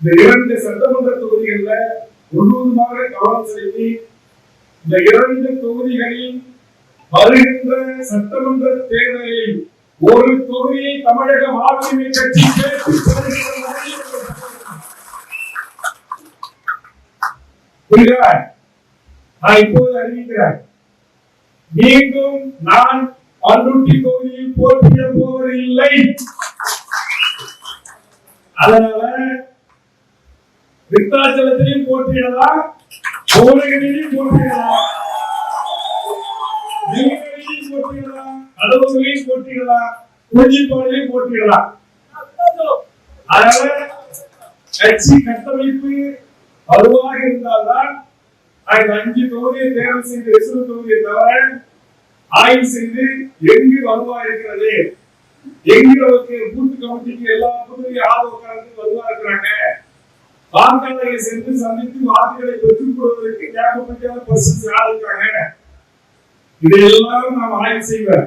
இந்த இரண்டு சட்டமன்ற தொகுதிகளில் முழுவதுமாக கவனம் செலுத்தி இந்த இரண்டு தொகுதிகளில் வருகின்ற சட்டமன்ற தேர்தலில் ஒரு தொகுதியை தமிழக மாற்றுமை கட்சி புரியுதா நான் இப்போது அறிவிக்கிறேன். மீண்டும் நான் பண்ருட்டி தொகுதியில் போட்டியிட போவதில்லை. அதனால விருத்தாச்சலத்திலையும் போட்டியிடலாம் கோலகிரியிலும் போட்டியிடலாம் நீலகிரியிலும் போட்டியிடலாம் கடலூரிலையும் போட்டியிடலாம் குறிஞ்சிப்பாடிலையும் போட்டியிடலாம் அதனால கட்சி கட்டமைப்பு வலுவாக இருந்தால்தான் அந்த அஞ்சு தொகுதியை தேர்வு செய்து எசுறு தொகுதியை தவிர ஆய்வு செய்து எங்கு வலுவா இருக்கிறது? எங்கு நமக்கு பூத்து கமிட்டிக்கு எல்லா தொகுதியும் ஆள் வலுவா இருக்கிறாங்க? வாக்காளர்களை சென்று சந்தித்து வாக்குகளை பெற்றுக் கொள்வதற்கு ஏகப்பட்ட பர்சன்ட் ஆள் இருக்காங்க? இதையெல்லாம் நாம் ஆய்வு செய்வோம்